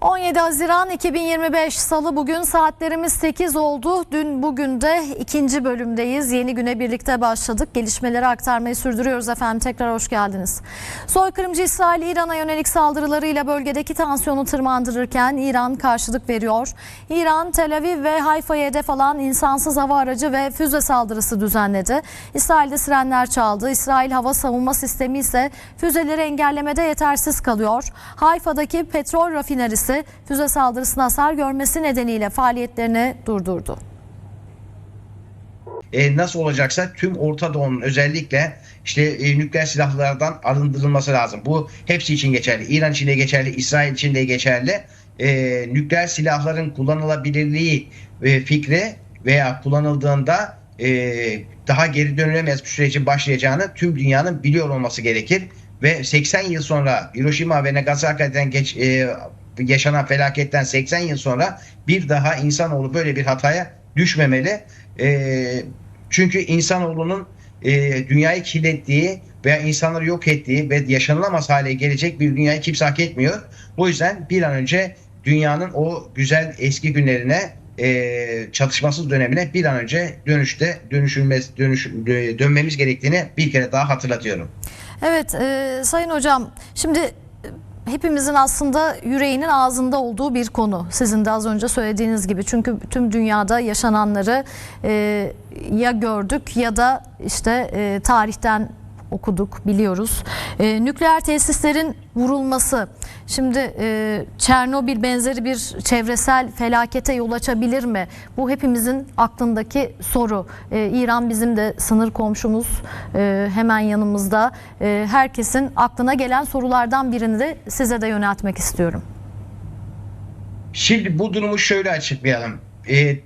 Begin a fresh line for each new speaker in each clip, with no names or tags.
17 Haziran 2025 Salı bugün saatlerimiz 8 oldu. Dün bugün de ikinci bölümdeyiz. Yeni güne birlikte başladık. Gelişmeleri aktarmayı sürdürüyoruz efendim. Tekrar hoş geldiniz. Soykırımcı İsrail İran'a yönelik saldırılarıyla bölgedeki tansiyonu tırmandırırken İran karşılık veriyor. İran Tel Aviv ve Hayfa'ya hedef alan insansız hava aracı ve füze saldırısı düzenledi. İsrail'de sirenler çaldı. İsrail hava savunma sistemi ise füzeleri engellemede yetersiz kalıyor. Hayfa'daki petrol rafinerisi füze saldırısına hasar görmesi nedeniyle faaliyetlerini durdurdu.
e, nasıl olacaksa tüm Orta Doğu'nun özellikle işte e, nükleer silahlardan arındırılması lazım. Bu hepsi için geçerli. İran için de geçerli, İsrail için de geçerli. E, nükleer silahların kullanılabilirliği e, fikri veya kullanıldığında e, daha geri dönülemez bir sürecin başlayacağını tüm dünyanın biliyor olması gerekir. Ve 80 yıl sonra Hiroşima ve Nagasaki'den geç, e, yaşanan felaketten 80 yıl sonra bir daha insanoğlu böyle bir hataya düşmemeli. E, çünkü insanoğlunun e, dünyayı kirlettiği veya insanları yok ettiği ve yaşanılamaz hale gelecek bir dünyayı kimse hak etmiyor. O yüzden bir an önce dünyanın o güzel eski günlerine e, çatışmasız dönemine bir an önce dönüşte dönüşülmez dönüş, dö- dönmemiz gerektiğini bir kere daha hatırlatıyorum.
Evet e, Sayın Hocam şimdi e, hepimizin aslında yüreğinin ağzında olduğu bir konu. Sizin de az önce söylediğiniz gibi. Çünkü tüm dünyada yaşananları e, ya gördük ya da işte e, tarihten okuduk, biliyoruz. E, nükleer tesislerin vurulması. Şimdi e, Çernobil benzeri bir çevresel felakete yol açabilir mi? Bu hepimizin aklındaki soru. E, İran bizim de sınır komşumuz e, hemen yanımızda. E, herkesin aklına gelen sorulardan birini de size de yöneltmek istiyorum.
Şimdi bu durumu şöyle açıklayalım. Ee,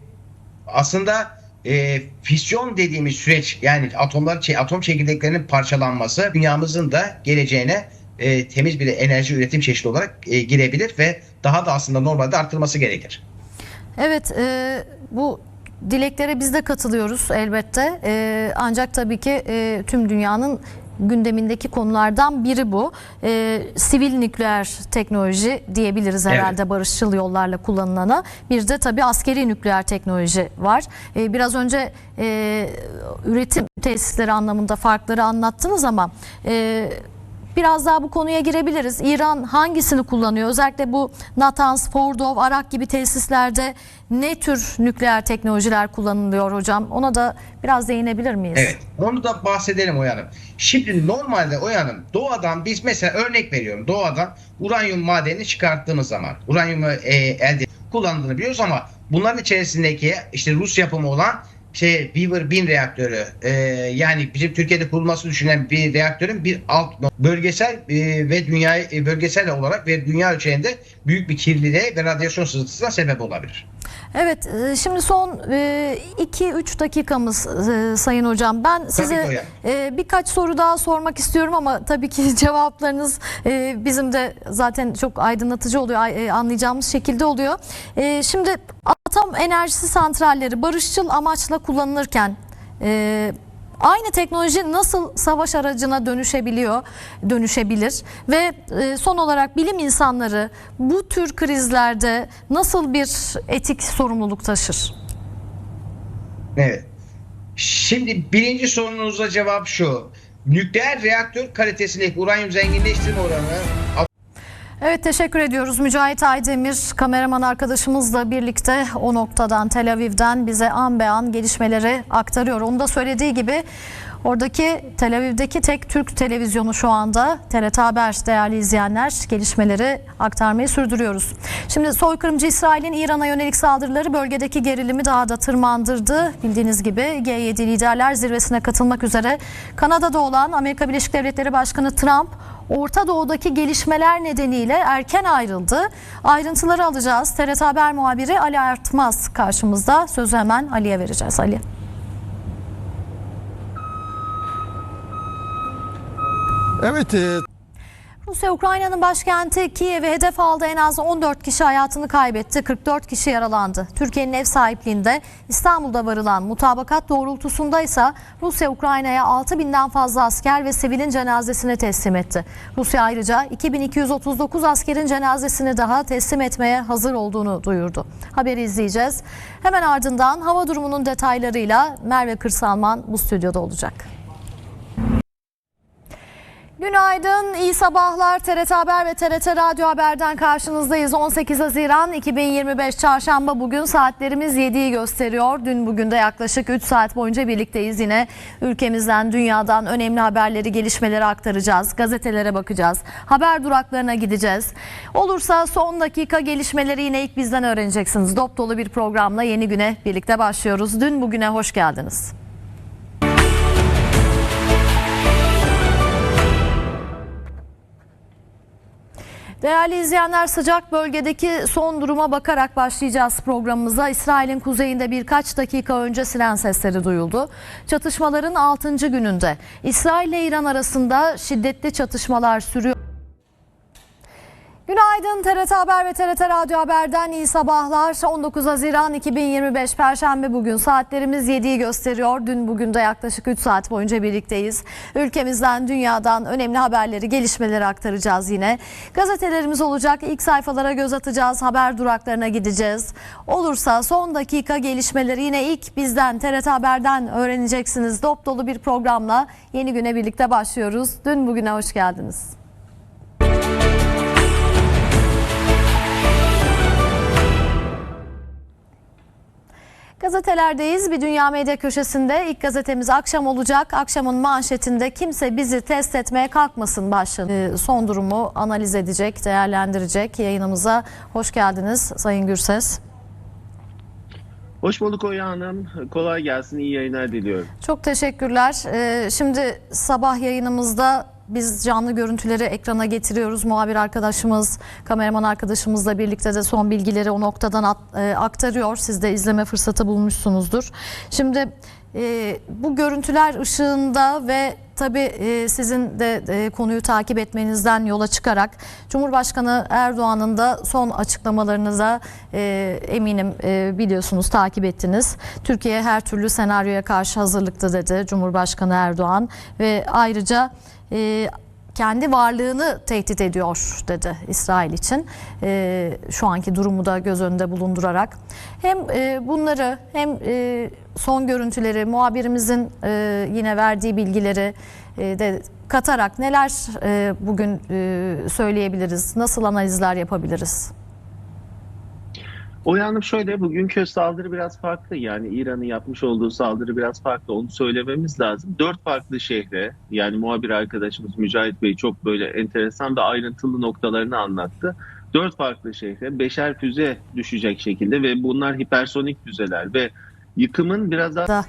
aslında e, fisyon dediğimiz süreç yani atomlar çe- atom çekirdeklerinin parçalanması dünyamızın da geleceğine e, temiz bir enerji üretim çeşidi olarak e, girebilir ve daha da aslında normalde arttırması gerekir.
Evet, e, bu dileklere biz de katılıyoruz elbette. E, ancak tabii ki e, tüm dünyanın gündemindeki konulardan biri bu. E, sivil nükleer teknoloji diyebiliriz herhalde barışçıl yollarla kullanılana. Bir de tabii askeri nükleer teknoloji var. E, biraz önce e, üretim tesisleri anlamında farkları anlattınız ama e, Biraz daha bu konuya girebiliriz. İran hangisini kullanıyor? Özellikle bu Natanz, Fordov, Arak gibi tesislerde ne tür nükleer teknolojiler kullanılıyor hocam? Ona da biraz değinebilir miyiz?
Evet. Onu da bahsedelim Oyanım. Şimdi normalde Oyanım doğadan biz mesela örnek veriyorum. Doğadan uranyum madenini çıkarttığımız zaman uranyumu e, elde kullandığını biliyoruz ama bunların içerisindeki işte Rus yapımı olan şey Weaver 1000 reaktörü e, yani bizim Türkiye'de kurulması düşünen bir reaktörün bir alt bölgesel e, ve dünya e, bölgesel olarak ve dünya ölçeğinde büyük bir kirliliğe ve radyasyon sızıntısına sebep olabilir.
Evet, e, şimdi son 2-3 dakikamız e, Sayın Hocam. Ben size e, birkaç soru daha sormak istiyorum ama tabii ki cevaplarınız e, bizim de zaten çok aydınlatıcı oluyor, ay- e, anlayacağımız şekilde oluyor. E, Şimdi atom enerjisi santralleri barışçıl amaçla kullanılırken e, aynı teknoloji nasıl savaş aracına dönüşebiliyor, dönüşebilir ve e, son olarak bilim insanları bu tür krizlerde nasıl bir etik sorumluluk taşır?
Evet. Şimdi birinci sorunuza cevap şu. Nükleer reaktör kalitesindeki uranyum zenginleştirme oranı
Evet teşekkür ediyoruz. Mücahit Aydemir kameraman arkadaşımızla birlikte o noktadan Tel Aviv'den bize an be an gelişmeleri aktarıyor. Onu da söylediği gibi oradaki Tel Aviv'deki tek Türk televizyonu şu anda TRT Haber değerli izleyenler gelişmeleri aktarmayı sürdürüyoruz. Şimdi soykırımcı İsrail'in İran'a yönelik saldırıları bölgedeki gerilimi daha da tırmandırdı. Bildiğiniz gibi G7 liderler zirvesine katılmak üzere Kanada'da olan Amerika Birleşik Devletleri Başkanı Trump Orta Doğu'daki gelişmeler nedeniyle erken ayrıldı. Ayrıntıları alacağız. TRT Haber muhabiri Ali Artmaz karşımızda. Sözü hemen Ali'ye vereceğiz. Ali.
Evet, e,
Rusya Ukrayna'nın başkenti Kiev'i hedef aldı. En az 14 kişi hayatını kaybetti. 44 kişi yaralandı. Türkiye'nin ev sahipliğinde İstanbul'da varılan mutabakat doğrultusunda ise Rusya Ukrayna'ya 6 binden fazla asker ve sivilin cenazesini teslim etti. Rusya ayrıca 2239 askerin cenazesini daha teslim etmeye hazır olduğunu duyurdu. Haberi izleyeceğiz. Hemen ardından hava durumunun detaylarıyla Merve Kırsalman bu stüdyoda olacak. Günaydın, iyi sabahlar. TRT Haber ve TRT Radyo Haber'den karşınızdayız. 18 Haziran 2025 Çarşamba bugün saatlerimiz 7'yi gösteriyor. Dün bugün de yaklaşık 3 saat boyunca birlikteyiz. Yine ülkemizden, dünyadan önemli haberleri, gelişmeleri aktaracağız. Gazetelere bakacağız. Haber duraklarına gideceğiz. Olursa son dakika gelişmeleri yine ilk bizden öğreneceksiniz. Dop dolu bir programla yeni güne birlikte başlıyoruz. Dün bugüne hoş geldiniz. Değerli izleyenler sıcak bölgedeki son duruma bakarak başlayacağız programımıza. İsrail'in kuzeyinde birkaç dakika önce siren sesleri duyuldu. Çatışmaların 6. gününde İsrail ile İran arasında şiddetli çatışmalar sürüyor. Günaydın TRT Haber ve TRT Radyo Haber'den iyi sabahlar. 19 Haziran 2025 Perşembe bugün saatlerimiz 7'yi gösteriyor. Dün bugün de yaklaşık 3 saat boyunca birlikteyiz. Ülkemizden, dünyadan önemli haberleri, gelişmeleri aktaracağız yine. Gazetelerimiz olacak. İlk sayfalara göz atacağız. Haber duraklarına gideceğiz. Olursa son dakika gelişmeleri yine ilk bizden TRT Haber'den öğreneceksiniz. Dop dolu bir programla yeni güne birlikte başlıyoruz. Dün bugüne hoş geldiniz. Gazetelerdeyiz. Bir Dünya Medya Köşesi'nde ilk gazetemiz akşam olacak. Akşamın manşetinde kimse bizi test etmeye kalkmasın başlığı. Ee, Son durumu analiz edecek, değerlendirecek yayınımıza. Hoş geldiniz Sayın Gürses.
Hoş bulduk Oya Hanım. Kolay gelsin. İyi yayınlar diliyorum.
Çok teşekkürler. Ee, Şimdi sabah yayınımızda biz canlı görüntüleri ekrana getiriyoruz. Muhabir arkadaşımız, kameraman arkadaşımızla birlikte de son bilgileri o noktadan at- e, aktarıyor. Siz de izleme fırsatı bulmuşsunuzdur. Şimdi e, bu görüntüler ışığında ve tabii e, sizin de e, konuyu takip etmenizden yola çıkarak Cumhurbaşkanı Erdoğan'ın da son açıklamalarını da e, eminim biliyorsunuz takip ettiniz. Türkiye her türlü senaryoya karşı hazırlıklı dedi Cumhurbaşkanı Erdoğan ve ayrıca kendi varlığını tehdit ediyor dedi İsrail için. E, şu anki durumu da göz önünde bulundurarak. Hem e, bunları hem e, son görüntüleri muhabirimizin e, yine verdiği bilgileri e, de katarak neler e, bugün e, söyleyebiliriz? Nasıl analizler yapabiliriz?
Oya Hanım şöyle bugünkü saldırı biraz farklı. Yani İran'ın yapmış olduğu saldırı biraz farklı. Onu söylememiz lazım. Dört farklı şehre yani muhabir arkadaşımız Mücahit Bey çok böyle enteresan ve ayrıntılı noktalarını anlattı. Dört farklı şehre beşer füze düşecek şekilde ve bunlar hipersonik füzeler ve yıkımın biraz daha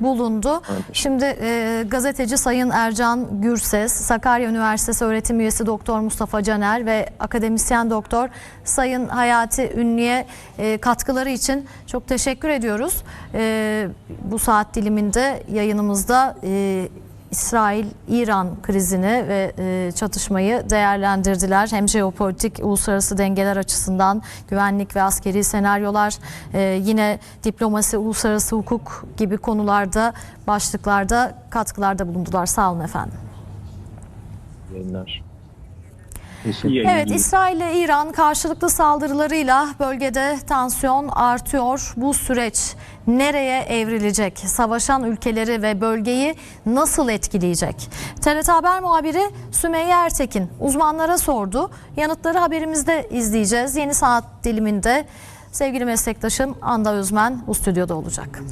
bulundu. Şimdi e, gazeteci Sayın Ercan Gürses, Sakarya Üniversitesi öğretim üyesi Doktor Mustafa Caner ve akademisyen doktor Sayın Hayati Ünlü'ye e, katkıları için çok teşekkür ediyoruz. E, bu saat diliminde yayınımızda e, İsrail-İran krizini ve e, çatışmayı değerlendirdiler. Hem jeopolitik uluslararası dengeler açısından güvenlik ve askeri senaryolar, e, yine diplomasi, uluslararası hukuk gibi konularda, başlıklarda katkılarda bulundular. Sağ olun efendim.
yayınlar.
Evet,
Evet,
İsrail ile İran karşılıklı saldırılarıyla bölgede tansiyon artıyor. Bu süreç nereye evrilecek? Savaşan ülkeleri ve bölgeyi nasıl etkileyecek? TRT Haber muhabiri Sümeyye Ertekin uzmanlara sordu. Yanıtları haberimizde izleyeceğiz. Yeni saat diliminde sevgili meslektaşım Anda Özmen bu stüdyoda olacak.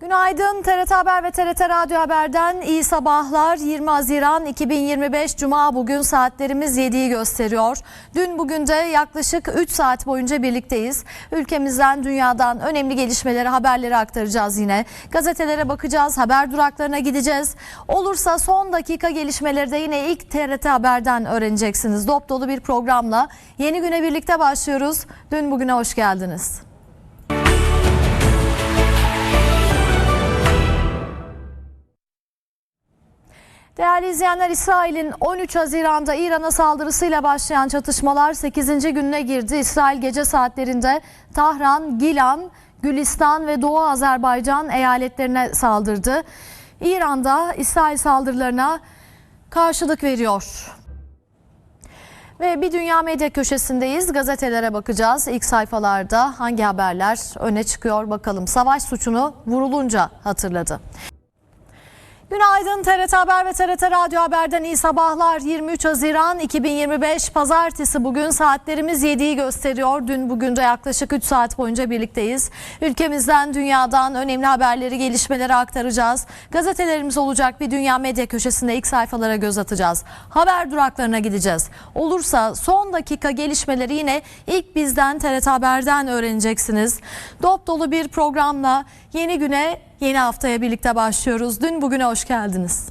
Günaydın TRT Haber ve TRT Radyo Haber'den iyi sabahlar. 20 Haziran 2025 Cuma bugün saatlerimiz 7'yi gösteriyor. Dün bugün de yaklaşık 3 saat boyunca birlikteyiz. Ülkemizden, dünyadan önemli gelişmeleri, haberleri aktaracağız yine. Gazetelere bakacağız, haber duraklarına gideceğiz. Olursa son dakika gelişmeleri de yine ilk TRT Haber'den öğreneceksiniz. Dop dolu bir programla yeni güne birlikte başlıyoruz. Dün bugüne hoş geldiniz. Değerli izleyenler İsrail'in 13 Haziran'da İran'a saldırısıyla başlayan çatışmalar 8. gününe girdi. İsrail gece saatlerinde Tahran, Gilan, Gülistan ve Doğu Azerbaycan eyaletlerine saldırdı. İran'da İsrail saldırılarına karşılık veriyor. Ve bir dünya medya köşesindeyiz. Gazetelere bakacağız. İlk sayfalarda hangi haberler öne çıkıyor bakalım. Savaş suçunu vurulunca hatırladı. Günaydın TRT Haber ve TRT Radyo Haber'den iyi sabahlar. 23 Haziran 2025 Pazartesi bugün saatlerimiz 7'yi gösteriyor. Dün bugün de yaklaşık 3 saat boyunca birlikteyiz. Ülkemizden, dünyadan önemli haberleri, gelişmeleri aktaracağız. Gazetelerimiz olacak bir dünya medya köşesinde ilk sayfalara göz atacağız. Haber duraklarına gideceğiz. Olursa son dakika gelişmeleri yine ilk bizden TRT Haber'den öğreneceksiniz. Dop dolu bir programla yeni güne, yeni haftaya birlikte başlıyoruz. Dün bugüne hoş geldiniz.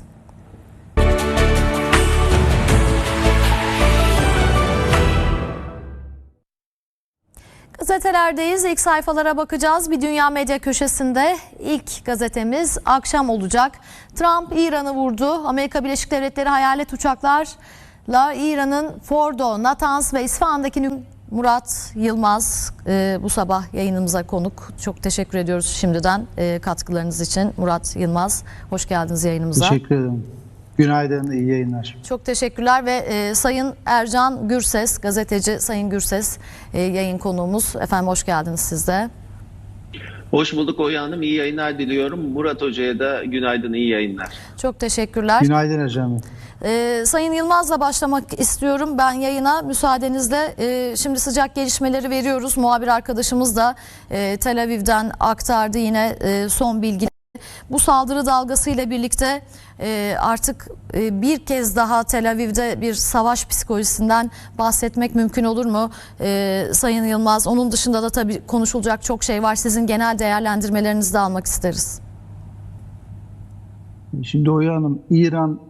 Gazetelerdeyiz. İlk sayfalara bakacağız. Bir dünya medya köşesinde ilk gazetemiz akşam olacak. Trump İran'ı vurdu. Amerika Birleşik Devletleri hayalet uçaklarla İran'ın Fordo, Natanz ve İsfahan'daki Murat Yılmaz e, bu sabah yayınımıza konuk. Çok teşekkür ediyoruz şimdiden e, katkılarınız için. Murat Yılmaz hoş geldiniz yayınımıza.
Teşekkür ederim. Günaydın, iyi yayınlar.
Çok teşekkürler ve e, Sayın Ercan Gürses, gazeteci Sayın Gürses e, yayın konuğumuz. Efendim hoş geldiniz siz de.
Hoş bulduk Oya Hanım. İyi yayınlar diliyorum. Murat Hoca'ya da günaydın, iyi yayınlar.
Çok teşekkürler.
Günaydın Ercan Bey.
Ee, Sayın Yılmaz'la başlamak istiyorum ben yayına müsaadenizle. Ee, şimdi sıcak gelişmeleri veriyoruz. Muhabir arkadaşımız da e, Tel Aviv'den aktardı yine e, son bilgi. Bu saldırı dalgasıyla birlikte e, artık e, bir kez daha Tel Aviv'de bir savaş psikolojisinden bahsetmek mümkün olur mu? E, Sayın Yılmaz onun dışında da tabii konuşulacak çok şey var. Sizin genel değerlendirmelerinizi de almak isteriz.
Şimdi Oya Hanım, İran e,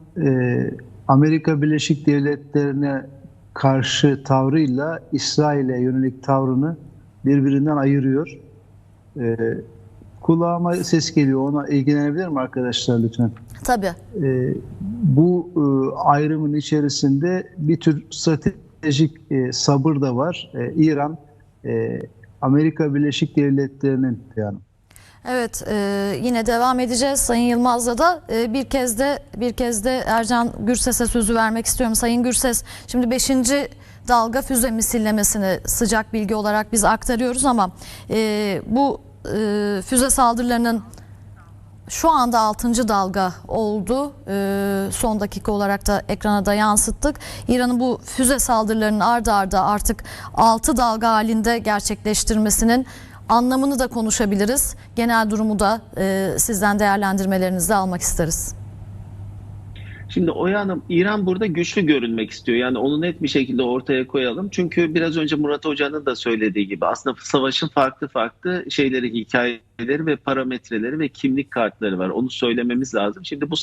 Amerika Birleşik Devletleri'ne karşı tavrıyla İsrail'e yönelik tavrını birbirinden ayırıyor. E, kulağıma ses geliyor, ona ilgilenebilir mi arkadaşlar lütfen?
Tabii.
E, bu e, ayrımın içerisinde bir tür stratejik e, sabır da var. E, İran, e, Amerika Birleşik Devletleri'nin yani
Evet, e, yine devam edeceğiz Sayın Yılmaz'la da E, bir kez de bir kez de Ercan Gürses'e sözü vermek istiyorum. Sayın Gürses, şimdi 5. dalga füze misillemesini sıcak bilgi olarak biz aktarıyoruz ama e, bu e, füze saldırılarının şu anda 6. dalga oldu. Ee, son dakika olarak da ekrana da yansıttık. İran'ın bu füze saldırılarının ardı arda artık 6 dalga halinde gerçekleştirmesinin anlamını da konuşabiliriz. Genel durumu da e, sizden değerlendirmelerinizi de almak isteriz.
Şimdi Oya Hanım, İran burada güçlü görünmek istiyor. Yani onu net bir şekilde ortaya koyalım. Çünkü biraz önce Murat Hoca'nın da söylediği gibi aslında savaşın farklı farklı şeyleri, hikayeleri ve parametreleri ve kimlik kartları var. Onu söylememiz lazım. Şimdi bu